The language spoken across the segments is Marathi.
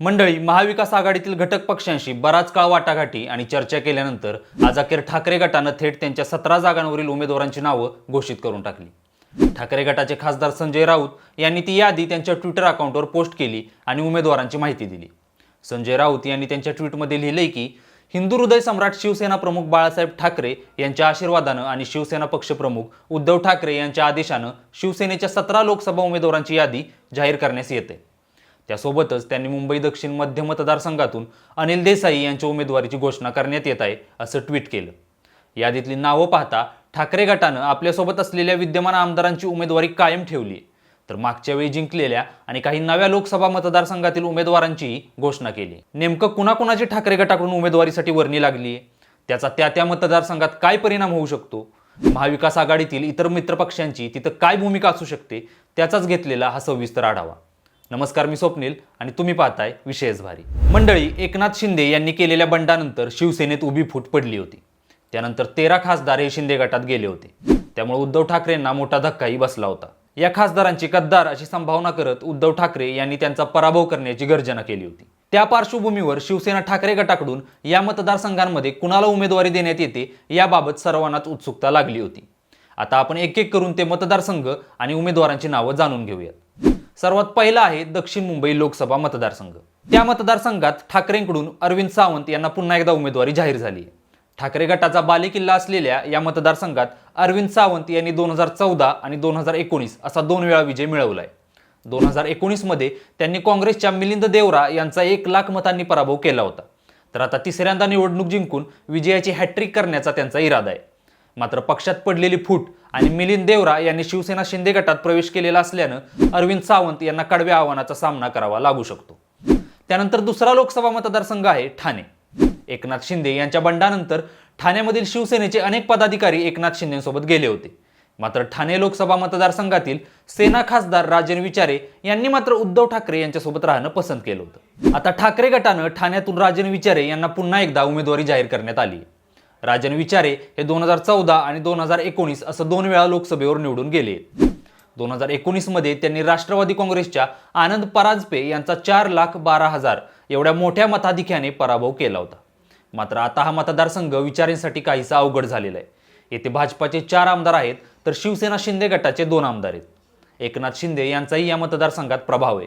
मंडळी महाविकास आघाडीतील घटक पक्षांशी बराच काळ वाटाघाटी आणि चर्चा केल्यानंतर आज अखेर ठाकरे गटानं थेट त्यांच्या सतरा जागांवरील उमेदवारांची नावं घोषित करून टाकली. ठाकरे गटाचे खासदार संजय राऊत यांनी ती यादी त्यांच्या ट्विटर अकाउंटवर पोस्ट केली आणि उमेदवारांची माहिती दिली. संजय राऊत यांनी त्यांच्या ट्विटमध्ये लिहिलंय की हिंदू हृदय सम्राट शिवसेना प्रमुख बाळासाहेब ठाकरे यांच्या आशीर्वादानं आणि शिवसेना पक्षप्रमुख उद्धव ठाकरे यांच्या आदेशानं शिवसेनेच्या सतरा लोकसभा उमेदवारांची यादी जाहीर करण्यास येते त्यासोबतच त्यांनी मुंबई दक्षिण मध्य मतदारसंघातून अनिल देसाई यांच्या उमेदवारीची घोषणा करण्यात येत आहे असं ट्विट केलं. यादीतली नावं पाहता ठाकरे गटानं आपल्यासोबत असलेल्या विद्यमान आमदारांची उमेदवारी कायम ठेवली तर मागच्या वेळी जिंकलेल्या आणि काही नव्या लोकसभा मतदारसंघातील उमेदवारांचीही घोषणा केली नेमकं कुणाकुणाची ठाकरे गटाकडून उमेदवारीसाठी वर्णी लागली आहे? त्याचा त्या त्या मतदारसंघात काय परिणाम होऊ शकतो? महाविकास आघाडीतील इतर मित्रपक्षांची तिथं काय भूमिका असू शकते? त्याचाच घेतलेला हा सविस्तर आढावा. नमस्कार मी स्वप्नील आणि तुम्ही पाहताय विशेष भारी. मंडळी एकनाथ शिंदे यांनी केलेल्या बंडानंतर शिवसेनेत उभी फूट पडली होती. त्यानंतर तेरा खासदार हे शिंदे गटात गेले होते. त्यामुळे उद्धव ठाकरेंना मोठा धक्काही बसला होता. या खासदारांची गद्दार अशी संभावना करत उद्धव ठाकरे यांनी त्यांचा पराभव करण्याची गर्जना केली होती. त्या पार्श्वभूमीवर शिवसेना ठाकरे गटाकडून या मतदारसंघांमध्ये कुणाला उमेदवारी देण्यात येते याबाबत सर्वांनाच उत्सुकता लागली होती. आता आपण एक एक करून ते मतदारसंघ आणि उमेदवारांची नावं जाणून घेऊयात. सर्वात पहिला आहे दक्षिण मुंबई लोकसभा मतदारसंघ. त्या मतदारसंघात ठाकरेंकडून अरविंद सावंत यांना पुन्हा एकदा उमेदवारी जाहीर झाली आहे. ठाकरे गटाचा बालेकिल्ला असलेल्या या मतदारसंघात अरविंद सावंत यांनी दोन हजार चौदा आणि दोन हजार एकोणीस असा दोन वेळा विजय मिळवलाय. दोन हजार एकोणीसमध्ये त्यांनी काँग्रेसच्या मिलिंद देवरा यांचा एक लाख मतांनी पराभव केला होता. तर आता तिसऱ्यांदा निवडणूक जिंकून विजयाची हॅट्रिक करण्याचा त्यांचा इरादा आहे. मात्र पक्षात पडलेली फूट आणि मिलिंद देवरा यांनी शिवसेना शिंदे गटात प्रवेश केलेला असल्यानं अरविंद सावंत यांना कडव्या आव्हानाचा सामना करावा लागू शकतो. त्यानंतर दुसरा लोकसभा मतदारसंघ आहे ठाणे. एकनाथ शिंदे यांच्या बंडानंतर ठाण्यामधील शिवसेनेचे अनेक पदाधिकारी एकनाथ शिंदेसोबत गेले होते. मात्र ठाणे लोकसभा मतदारसंघातील सेना खासदार राजन विचारे यांनी मात्र उद्धव ठाकरे यांच्यासोबत राहणं पसंत केलं होतं. आता ठाकरे गटानं ठाण्यातून राजन विचारे यांना पुन्हा एकदा उमेदवारी जाहीर करण्यात आली आहे. राजन विचारे हे दोन हजार चौदा आणि दोन हजार एकोणीस असं दोन वेळा लोकसभेवर निवडून गेले. दोन हजार एकोणीसमध्ये त्यांनी राष्ट्रवादी काँग्रेसच्या आनंद पराजपे यांचा चार लाख बारा हजार एवढ्या मोठ्या मताधिक्याने पराभव केला होता. मात्र आता हा मतदारसंघ विचारांसाठी काहीसा अवघड झालेला आहे. येथे भाजपाचे चार आमदार आहेत तर शिवसेना शिंदे गटाचे दोन आमदार आहेत. एकनाथ शिंदे यांचाही या मतदारसंघात प्रभाव आहे.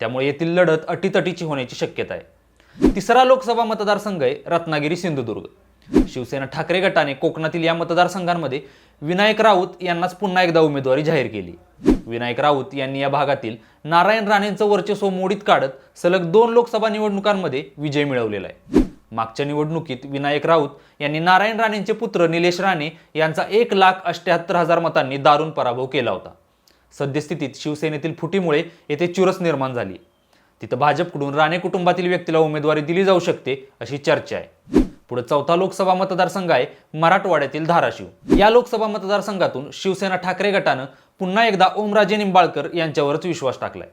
त्यामुळे येथील लढत अटीतटीची होण्याची शक्यता आहे. तिसरा लोकसभा मतदारसंघ आहे रत्नागिरी सिंधुदुर्ग. शिवसेना ठाकरे गटाने कोकणातील या मतदारसंघांमध्ये विनायक राऊत यांनाच पुन्हा एकदा उमेदवारी जाहीर केली. विनायक राऊत यांनी या भागातील नारायण राणेंचं वर्चस्व मोडीत काढत सलग दोन लोकसभा निवडणुकांमध्ये विजय मिळवलेला आहे. मागच्या निवडणुकीत विनायक राऊत यांनी नारायण राणेंचे पुत्र निलेश राणे यांचा एक लाख अष्ट्याहत्तर हजार मतांनी दारुण पराभव केला होता. सद्यस्थितीत शिवसेनेतील फुटीमुळे येथे चुरस निर्माण झाली. तिथं भाजपकडून राणे कुटुंबातील व्यक्तीला उमेदवारी दिली जाऊ शकते अशी चर्चा आहे. पुढे चौथा लोकसभा मतदारसंघ आहे मराठवाड्यातील धाराशिव. या लोकसभा मतदारसंघातून शिवसेना ठाकरे गटानं पुन्हा एकदा ओमराजे निंबाळकर यांच्यावरच विश्वास टाकलाय.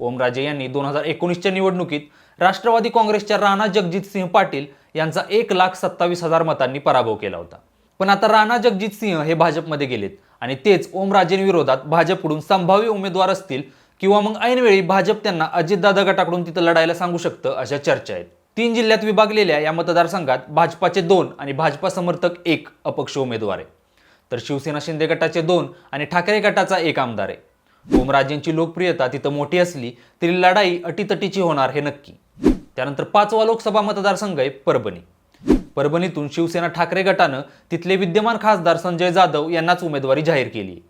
ओमराजे यांनी दोन हजार एकोणीसच्या निवडणुकीत राष्ट्रवादी काँग्रेसच्या राणा जगजित सिंह पाटील यांचा एक लाख सत्तावीस हजार मतांनी पराभव केला होता. पण आता राणा जगजित सिंह हे भाजपमध्ये गेलेत आणि तेच ओमराजेंविरोधात भाजपकडून संभाव्य उमेदवार असतील किंवा मग ऐनवेळी भाजप त्यांना अजितदादा गटाकडून तिथं लढायला सांगू शकतं अशा चर्चा आहेत. तीन जिल्ह्यात विभागलेल्या या मतदारसंघात भाजपाचे दोन आणि भाजपा समर्थक एक अपक्ष उमेदवार आहे. तर शिवसेना शिंदे गटाचे दोन आणि ठाकरे गटाचा एक आमदार आहे. ओमराजेंची लोकप्रियता तिथं मोठी असली तरी लढाई अटीतटीची होणार हे नक्की. त्यानंतर पाचवा लोकसभा मतदारसंघ आहे परभणी. परभणीतून शिवसेना ठाकरे गटानं तिथले विद्यमान खासदार संजय जाधव यांनाच उमेदवारी जाहीर केली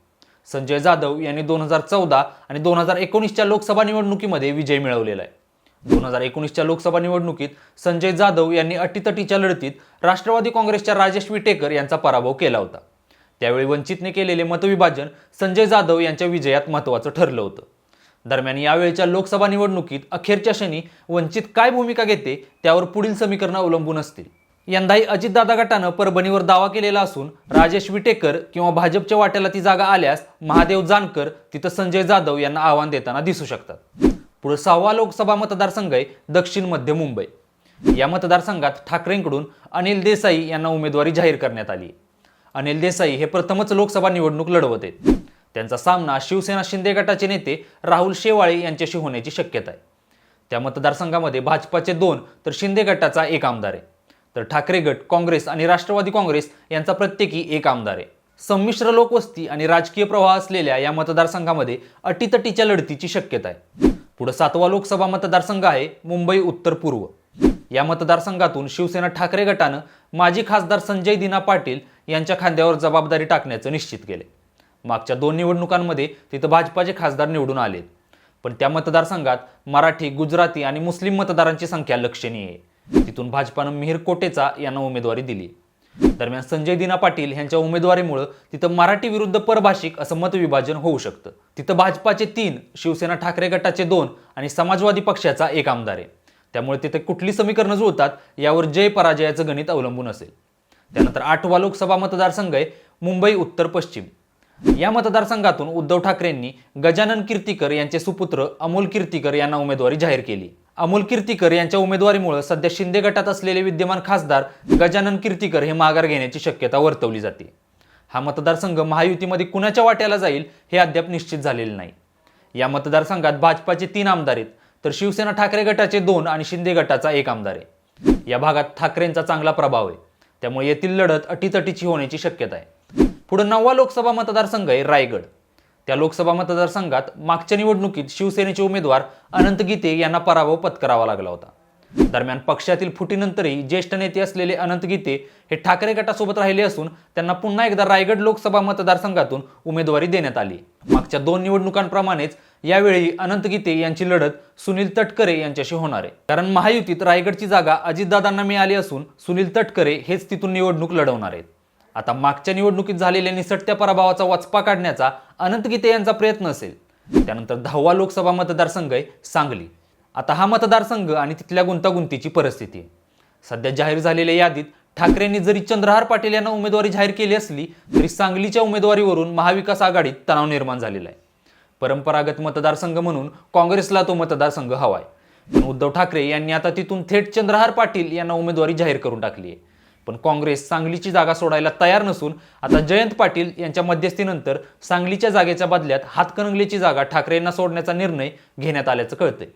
संजय जाधव यांनी दोन हजार चौदा आणि दोन हजार एकोणीसच्या लोकसभा निवडणुकीमध्ये विजय मिळवलेला आहे. दोन हजार एकोणीसच्या लोकसभा निवडणुकीत संजय जाधव यांनी अटीतटीच्या लढतीत राष्ट्रवादी काँग्रेसच्या राजेश विटेकर यांचा पराभव केला होता. त्यावेळी वंचितने केलेले मतविभाजन संजय जाधव यांच्या विजयात महत्त्वाचं ठरलं होतं. दरम्यान यावेळच्या लोकसभा निवडणुकीत अखेरच्या क्षणी वंचित काय भूमिका घेते त्यावर पुढील समीकरणं अवलंबून असतील. यंदाही अजितदादा गटानं परभणीवर दावा केलेला असून राजेश विटेकर किंवा भाजपच्या वाट्याला ती जागा आल्यास महादेव जानकर तिथं संजय जाधव यांना आव्हान देताना दिसू शकतात. पुढे सहावा लोकसभा मतदारसंघ आहे दक्षिण मध्य मुंबई. या मतदारसंघात ठाकरेंकडून अनिल देसाई यांना उमेदवारी जाहीर करण्यात आली. अनिल देसाई हे प्रथमच लोकसभा निवडणूक लढवत आहेत. त्यांचा सामना शिवसेना शिंदे गटाचे नेते राहुल शेवाळे यांच्याशी होण्याची शक्यता आहे. त्या मतदारसंघामध्ये भाजपाचे दोन तर शिंदे गटाचा एक आमदार आहे. तर ठाकरे गट काँग्रेस आणि राष्ट्रवादी काँग्रेस यांचा प्रत्येकी एक आमदार आहे. संमिश्र लोकवस्ती आणि राजकीय प्रवाह असलेल्या या मतदारसंघामध्ये अटीतटीच्या लढतीची शक्यता आहे. पुढं सातवा लोकसभा मतदारसंघ आहे मुंबई उत्तर पूर्व. या मतदारसंघातून शिवसेना ठाकरे गटानं माजी खासदार संजय दिना पाटील यांच्या खांद्यावर जबाबदारी टाकण्याचं निश्चित केले. मागच्या दोन निवडणुकांमध्ये तिथं भाजपाचे खासदार निवडून आले पण त्या मतदारसंघात मराठी गुजराती आणि मुस्लिम मतदारांची संख्या लक्षणीय आहे. तिथून भाजपानं मिहीर कोटेचा यांना उमेदवारी दिली. दरम्यान संजय दिना पाटील यांच्या उमेदवारीमुळे तिथं मराठी विरुद्ध परभाषिक असं मतविभाजन होऊ शकतं. तिथं भाजपाचे तीन शिवसेना ठाकरे गटाचे दोन आणि समाजवादी पक्षाचा एक आमदार आहे. त्यामुळे तिथे कुठली समीकरणं जुळतात यावर जय पराजयाचं गणित अवलंबून असेल. त्यानंतर आठवा लोकसभा मतदारसंघ आहे मुंबई उत्तर पश्चिम. या मतदारसंघातून उद्धव ठाकरेंनी गजानन कीर्तीकर यांचे सुपुत्र अमोल कीर्तीकर यांना उमेदवारी जाहीर केली. अमोल कीर्तीकर यांच्या उमेदवारीमुळे सध्या शिंदे गटात असलेले विद्यमान खासदार गजानन कीर्तीकर हे माघार घेण्याची शक्यता वर्तवली जाते. हा मतदारसंघ महायुतीमध्ये कुणाच्या वाट्याला जाईल हे अद्याप निश्चित झालेले नाही. या मतदारसंघात भाजपाचे तीन आमदार आहेत तर शिवसेना ठाकरे गटाचे दोन आणि शिंदे गटाचा एक आमदार आहे. या भागात ठाकरेंचा चांगला प्रभाव आहे. त्यामुळे येथील लढत अटीतटीची होण्याची शक्यता आहे. पुढे नववा लोकसभा मतदारसंघ आहे रायगड. त्या लोकसभा मतदारसंघात मागच्या निवडणुकीत शिवसेनेचे उमेदवार अनंत गीते यांना पराभव पत्करावा लागला होता. दरम्यान पक्षातील फुटीनंतरही ज्येष्ठ नेते असलेले अनंत गीते हे ठाकरे गटासोबत राहिले असून त्यांना पुन्हा एकदा रायगड लोकसभा मतदारसंघातून उमेदवारी देण्यात आली. मागच्या दोन निवडणुकांप्रमाणेच यावेळी अनंत गीते यांची लढत सुनील तटकरे यांच्याशी होणार आहे. कारण महायुतीत रायगडची जागा अजितदादांना मिळाली असून सुनील तटकरे हेच तिथून निवडणूक लढवणार आहेत. आता मागच्या निवडणुकीत झालेल्या निसटत्या पराभवाचा वचपा काढण्याचा अनंत गीते यांचा प्रयत्न असेल. त्यानंतर दहावा लोकसभा मतदारसंघ आहे सांगली. आता हा मतदारसंघ आणि तिथल्या गुंतागुंतीची परिस्थिती आहे. सध्या जाहीर झालेल्या यादीत ठाकरेंनी जरी चंद्रहार पाटील यांना उमेदवारी जाहीर केली असली तरी सांगलीच्या उमेदवारीवरून महाविकास आघाडीत तणाव निर्माण झालेला आहे. परंपरागत मतदारसंघ म्हणून काँग्रेसला तो मतदारसंघ हवाय. पण उद्धव ठाकरे यांनी आता तिथून थेट चंद्रहार पाटील यांना उमेदवारी जाहीर करून टाकली आहे. पण काँग्रेस सांगलीची जागा सोडायला तयार नसून आता जयंत पाटील यांच्या मध्यस्थीनंतर सांगलीच्या जागेच्या बदल्यात हातकणंगलेची जागा ठाकरेंना सोडण्याचा निर्णय घेण्यात आल्याचं कळतंय.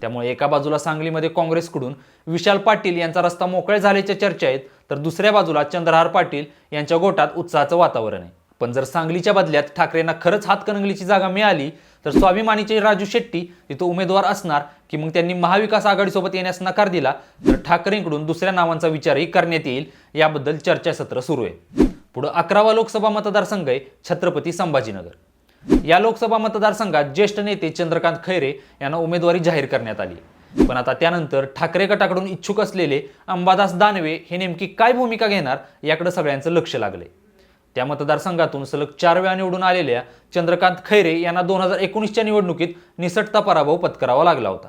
त्यामुळे एका बाजूला सांगलीमध्ये काँग्रेसकडून विशाल पाटील यांचा रस्ता मोकळे झाल्याच्या चर्चा आहेत तर दुसऱ्या बाजूला चंद्रहार पाटील यांच्या गोटात उत्साहाचं वातावरण आहे. पण जर सांगलीच्या बदल्यात ठाकरेंना खरंच हातकणंगलीची जागा मिळाली तर स्वाभिमानीचे राजू शेट्टी तिथं उमेदवार असणार की मग त्यांनी महाविकास आघाडीसोबत येण्यास नकार दिला तर ठाकरेंकडून दुसऱ्या नावांचा विचारही करण्यात येईल. याबद्दल चर्चासत्र सुरू आहे. पुढं अकरावा लोकसभा मतदारसंघ आहे छत्रपती संभाजीनगर. या लोकसभा मतदारसंघात ज्येष्ठ नेते चंद्रकांत खैरे यांना उमेदवारी जाहीर करण्यात आली. पण आता त्यानंतर ठाकरे गटाकडून इच्छुक असलेले अंबादास दानवे हे नेमकी काय भूमिका घेणार याकडे सगळ्यांचं लक्ष लागलंय. त्या मतदारसंघातून सलग चार वेळा निवडून आलेल्या चंद्रकांत खैरे यांना दोन हजार एकोणीसच्या निवडणुकीत निसटता पराभव पत्करावा लागला होता.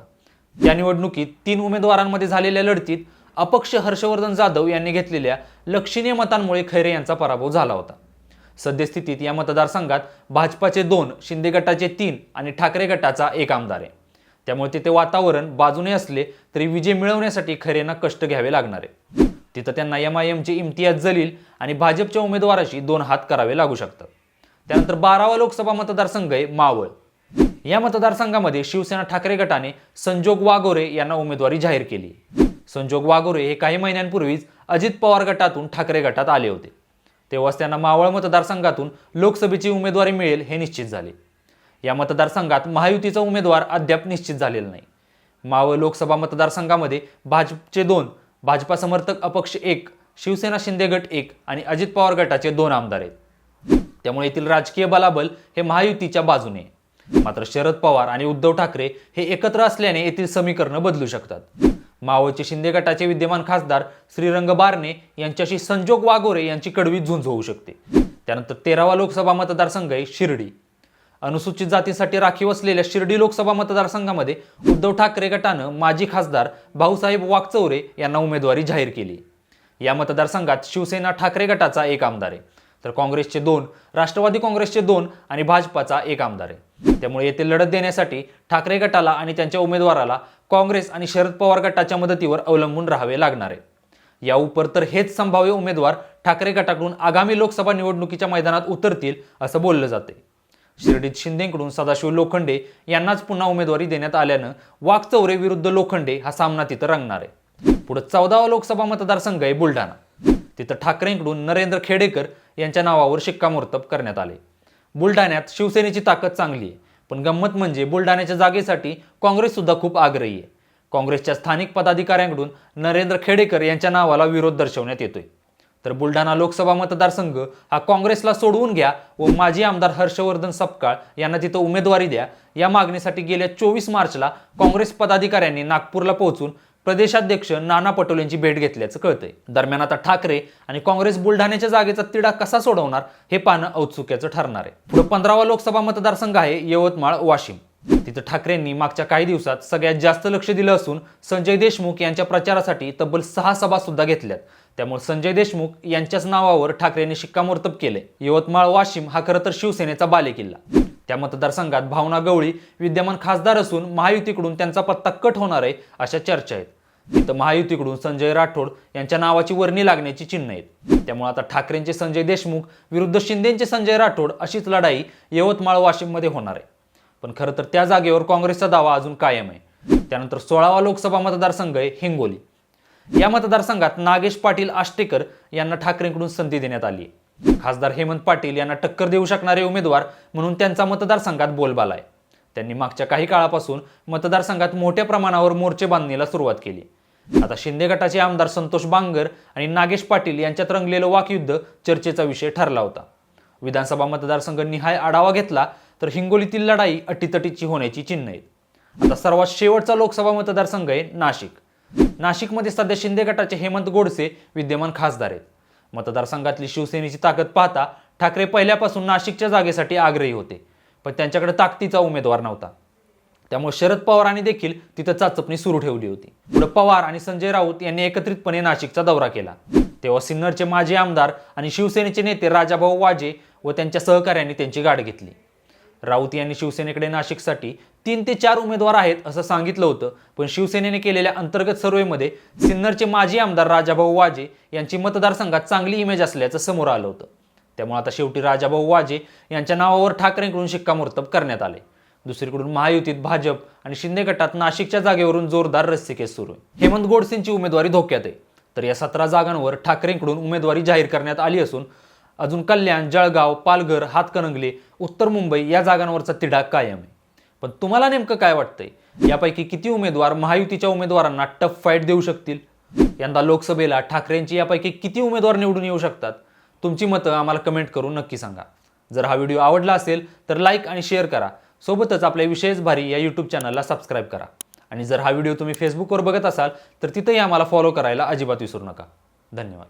त्या निवडणुकीत तीन उमेदवारांमध्ये झालेल्या लढतीत अपक्ष हर्षवर्धन जाधव यांनी घेतलेल्या लक्षणीय मतांमुळे खैरे यांचा पराभव झाला होता. सद्यस्थितीत या मतदारसंघात भाजपाचे दोन शिंदे गटाचे तीन आणि ठाकरे गटाचा एक आमदार आहे. त्यामुळे तिथे वातावरण बाजूने असले तरी विजय मिळवण्यासाठी खैरेंना कष्ट घ्यावे लागणार आहे. तिथं त्यांना एम आय एमचे इम्तियाज जलील आणि भाजपच्या उमेदवाराशी दोन हात करावे लागू शकतात. त्यानंतर बारावा लोकसभा मतदारसंघ आहे मावळ. या मतदारसंघामध्ये शिवसेना ठाकरे गटाने संजोग वागोरे यांना उमेदवारी जाहीर केली. संजोग वागोरे हे काही महिन्यांपूर्वीच अजित पवार गटातून ठाकरे गटात आले होते. तेव्हाच त्यांना मावळ मतदारसंघातून लोकसभेची उमेदवारी मिळेल हे निश्चित झाले. या मतदारसंघात महायुतीचा उमेदवार अद्याप निश्चित झालेला नाही. मावळ लोकसभा मतदारसंघामध्ये भाजपचे दोन भाजपा समर्थक अपक्ष एक शिवसेना शिंदे गट एक आणि अजित पवार गटाचे दोन आमदार आहेत. त्यामुळे येथील राजकीय बलाबल हे महायुतीच्या बाजूने मात्र शरद पवार आणि उद्धव ठाकरे हे एकत्र असल्याने येथील समीकरणं बदलू शकतात. मावळचे शिंदे गटाचे विद्यमान खासदार श्रीरंग बारणे यांच्याशी संजोग वागोरे यांची कडवी झुंज होऊ शकते. त्यानंतर तेरावा लोकसभा मतदारसंघ आहे शिर्डी. अनुसूचित जातीसाठी राखीव असलेल्या शिर्डी लोकसभा मतदारसंघामध्ये उद्धव ठाकरे गटानं माजी खासदार भाऊसाहेब वाघचौरे यांना उमेदवारी जाहीर केली. या मतदारसंघात शिवसेना ठाकरे गटाचा एक आमदार आहे. तर काँग्रेसचे दोन राष्ट्रवादी काँग्रेसचे दोन आणि भाजपाचा एक आमदार आहे. त्यामुळे येथे लढत देण्यासाठी ठाकरे गटाला आणि त्यांच्या उमेदवाराला काँग्रेस आणि शरद पवार गटाच्या मदतीवर अवलंबून राहावे लागणार आहे. या उपर तर हेच संभाव्य उमेदवार ठाकरे गटाकडून आगामी लोकसभा निवडणुकीच्या मैदानात उतरतील असं बोललं जाते शिर्डीत शिंदेकडून सदाशिव लोखंडे यांनाच पुन्हा उमेदवारी देण्यात आल्यानं वाघचौरे विरुद्ध लोखंडे हा सामना तिथं रंगणार आहे. पुढे चौदावा लोकसभा मतदारसंघ आहे बुलढाणा. तिथं ठाकरेंकडून नरेंद्र खेडेकर यांच्या नावावर शिक्कामोर्तब करण्यात आले. बुलढाण्यात शिवसेनेची ताकद चांगली आहे पण गंमत म्हणजे बुलढाण्याच्या जागेसाठी काँग्रेस सुद्धा खूप आग्रही आहे. काँग्रेसच्या स्थानिक पदाधिकाऱ्यांकडून नरेंद्र खेडेकर यांच्या नावाला विरोध दर्शवण्यात येतोय. तर बुलढाणा लोकसभा मतदारसंघ हा काँग्रेसला सोडवून घ्या व माजी आमदार हर्षवर्धन सपकाळ यांना तिथं उमेदवारी द्या. या मागणीसाठी गेल्या चोवीस मार्चला काँग्रेस पदाधिकाऱ्यांनी नागपूरला पोहोचून प्रदेशाध्यक्ष नाना पटोले यांची भेट घेतल्याचं कळतंय. दरम्यान आता ठाकरे आणि काँग्रेस बुलढाण्याच्या जागेचा तिढा कसा सोडवणार हे पाहणं औत्सुक्याचं ठरणार आहे. पुढे पंधरावा लोकसभा मतदारसंघ आहे यवतमाळ वाशिम. तिथं ठाकरेंनी मागच्या काही दिवसात सगळ्यात जास्त लक्ष दिलं असून संजय देशमुख यांच्या प्रचारासाठी तब्बल सहा सभा सुद्धा घेतल्यात. त्यामुळे संजय देशमुख यांच्याच नावावर ठाकरेंनी शिक्कामोर्तब केले. यवतमाळ वाशिम हा खरं तर शिवसेनेचा बालेकिल्ला. त्या मतदारसंघात भावना गवळी विद्यमान खासदार असून महायुतीकडून त्यांचा पत्ता कट होणार आहे अशा चर्चा आहेत. तिथं महायुतीकडून संजय राठोड यांच्या नावाची वर्णी लागण्याची चिन्ह आहेत. त्यामुळे आता ठाकरेंचे संजय देशमुख विरुद्ध शिंदेचे संजय राठोड अशीच लढाई यवतमाळ वाशिममध्ये होणार आहे. पण खरं तर त्या जागेवर काँग्रेसचा दावा अजून कायम आहे. त्यानंतर सोळावा लोकसभा मतदारसंघ आहे हिंगोली. या मतदारसंघात नागेश पाटील आष्टेकर यांना ठाकरेंकडून संधी देण्यात आली खासदार हेमंत पाटील यांना टक्कर देऊ शकणारे उमेदवार म्हणून त्यांचा मतदारसंघात बोलबाला आहे. त्यांनी मागच्या काही काळापासून मतदारसंघात मोठ्या प्रमाणावर मोर्चे बांधणीला सुरुवात केली आता शिंदे गटाचे आमदार संतोष बांगर आणि नागेश पाटील यांच्यात रंगलेलं वाकयुद्ध चर्चेचा विषय ठरला होता. विधानसभा मतदारसंघ निहाय आढावा घेतला तर हिंगोलीतील लढाई अटीतटीची होण्याची चिन्ह आहेत. आता सर्वात शेवटचा लोकसभा मतदारसंघ आहे नाशिक. नाशिकमध्ये सध्या शिंदे गटाचे हेमंत गोडसे विद्यमान खासदार आहेत. मतदारसंघातली शिवसेनेची ताकद पाहता ठाकरे पहिल्यापासून नाशिकच्या जागेसाठी आग्रही होते पण त्यांच्याकडे ताकदीचा उमेदवार नव्हता. त्यामुळे शरद पवारांनी देखील तिथं चाचपणी सुरू ठेवली होती. पुढे पवार आणि संजय राऊत यांनी एकत्रितपणे नाशिकचा दौरा केला. तेव्हा सिन्नरचे माजी आमदार आणि शिवसेनेचे नेते राजाभाऊ वाजे व त्यांच्या सहकाऱ्यांनी त्यांची गाठ घेतली. राऊत यांनी शिवसेनेकडे नाशिकसाठी तीन ते चार उमेदवार आहेत असं सांगितलं होतं. पण शिवसेनेने केलेल्या अंतर्गत सर्वेमध्ये सिन्नरचे माजी आमदार राजाभाऊ वाजे यांची मतदारसंघात चांगली इमेज असल्याचं समोर आलं होतं. त्यामुळे आता शेवटी राजाभाऊ वाजे यांच्या नावावर ठाकरेंकडून शिक्कामोर्तब करण्यात आले. दुसरीकडून महायुतीत भाजप आणि शिंदे गटात नाशिकच्या जागेवरून जोरदार रस्सीकेस सुरू आहे. हेमंत गोडसेंची उमेदवारी धोक्यात आहे. तर या सतरा जागांवर ठाकरेंकडून उमेदवारी जाहीर करण्यात आली असून अजून कल्याण जळगाव पालघर हातकणंगले उत्तर मुंबई या जागांवरचा तिढा कायम आहे. पण तुम्हाला नेमकं काय वाटतंय? यापैकी किती उमेदवार महायुतीच्या उमेदवारांना टफ फाईट देऊ शकतील? यंदा लोकसभेला ठाकरेंची यापैकी किती उमेदवार निवडून येऊ शकतात? तुमची मतं आम्हाला कमेंट करून नक्की सांगा. जर हा व्हिडिओ आवडला असेल तर लाईक आणि शेअर करा. सोबतच आपल्या विशेष भारी या यूट्यूब चॅनलला सबस्क्राईब करा. आणि जर हा व्हिडिओ तुम्ही फेसबुकवर बघत असाल तर तिथंही आम्हाला फॉलो करायला अजिबात विसरू नका. धन्यवाद.